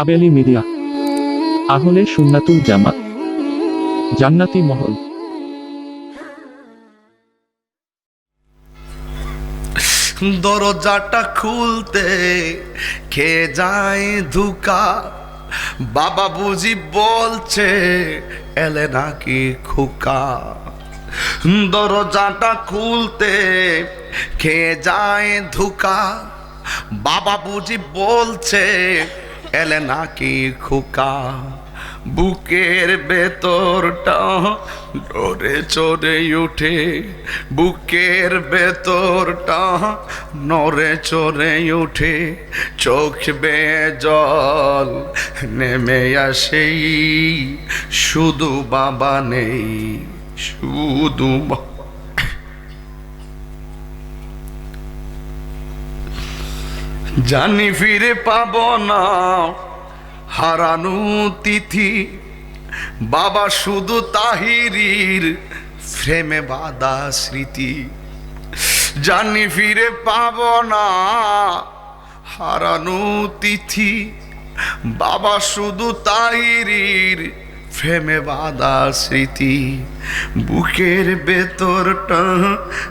Haveli media. আহলে সুন্নাতুল জামাত। জান্নাতি মহল। দরজাটা খুলতে খেয়ে যায় ধুকা? বাবা বুঝি বলছে, এলে নাকি খোকা? দরজাটা খুলতে খেয়ে যায় ধুকা? বাবা বুঝি বলছে এলে নাকি খোকা, বুকের ভেতরটা ডরে চড়ে উঠে, বুকের ভেতরটা নড়ে চড়ে উঠে, চোখ বেয়ে জল নেমে আসেই শুধু বাবা নেই, শুধু জানি ফিরে পাব না। হারানো তিথি, বাবা শুধু তাহিরির ফ্রেমে বাদা স্মৃতি। জানি ফিরে পাব না। হারানো তিথি, বাবা শুধু তাহিরির ফ্রেমে বাদা স্মৃতি। বুকের ভেতরটা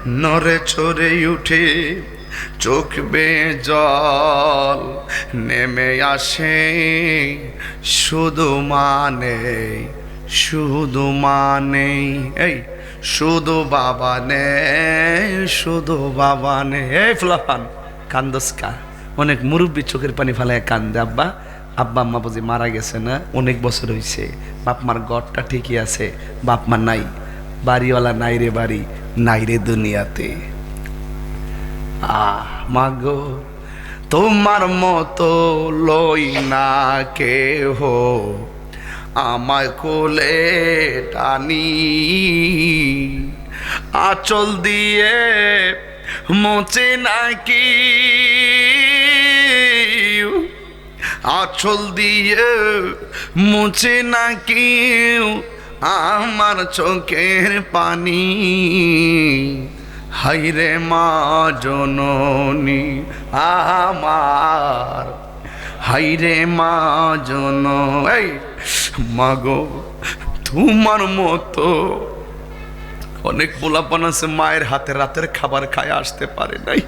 নরে চড়ে উঠে চোখ জল নেমে আসে শুধু মানে শুধু মানে এই শুধু বাবা নে শুধু বাবা নে এই ফুলাফান, কান্দসকা, অনেক মুরব্বী চোখের পানি ফেলায় কান্দে, আব্বা। আব্বা, আম্মা বুঝি মারা গেছে না? অনেক বছর হয়েছে বাপ মার গড়টা ঠিকই আছে, বাপ মা নাই। বাড়িওয়ালা নাই রে বাড়ি, নাই রে দুনিয়াতে। মাগো, তোমার মতো লই না কেহ। আমায় কোলে টানি, আচল দিয়ে মোচে নাকি। আচল দিয়ে মুছে নাকি আমার চোখের পানি। হাইরে মা জননী আমার হাইরে মা জন এই মাগো, তোমার মতো। অনেক পোলাপান আছে মায়ের হাতে, রাতের খাবার খায়, আসতে পারে নাই।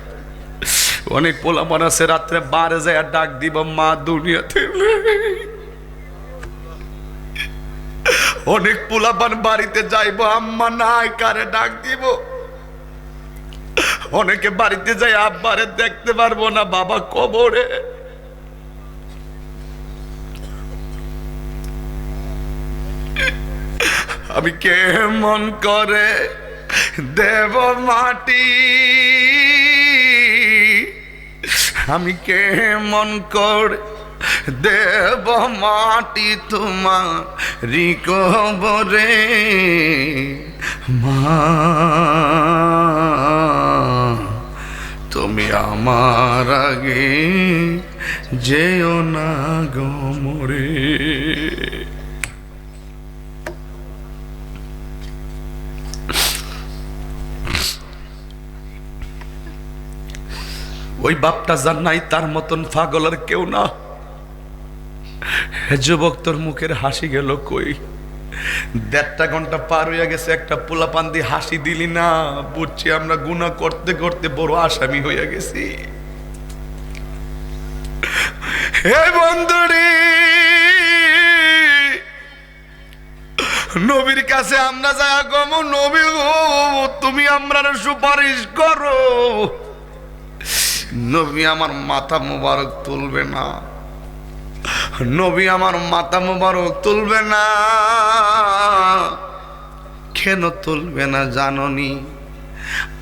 অনেক পোলাপান আছে, রাত্রে বারে যায়, ডাক দিব, মা দুনিয়াতে। অনেক পোলাপান বাড়িতে যাইব, আম্মা নাই, কারে ডাক দিব? অনেকে বাড়িতে যাই আব্বারে দেখতে পারব না, বাবা কবরে। আমি কেমন করে দেব মাটি? আমি কেমন করে দেব মাটি তোমার রিকবরে আমার আগে যেও না গমরে ওই বাপটা যার নাই, তার মতন পাগলের কেউ না। যুবক, তোর মুখের হাসি গেল কই? দেড়টা ঘণ্টা পার হইয়া গেছে, একটা পোলাপান দিয়ে হাসি দিলি না, বুঝছি আমরা গুণা করতে করতে বড় আসামি হইয়া গেছি। হে বন্ধুরি, নবীর কাছে আমরা যা গম নবী গো, তুমি আমরা সুপারিশ করো। নবী আমার মাথা মোবারক তুলবে না। নবী আমার মাথা মোবারক তুলবে না। কেন তুলবে না জাননি?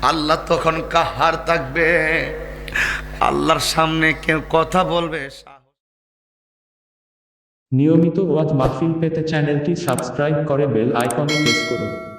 আল্লাহ তখন কাহার থাকবে? আল্লাহর সামনে কেউ কথা বলবে? নিয়মিত ওয়াজ মাহফিল পেতে চ্যানেলটি সাবস্ক্রাইব করে বেল আইকনে প্রেস করুন।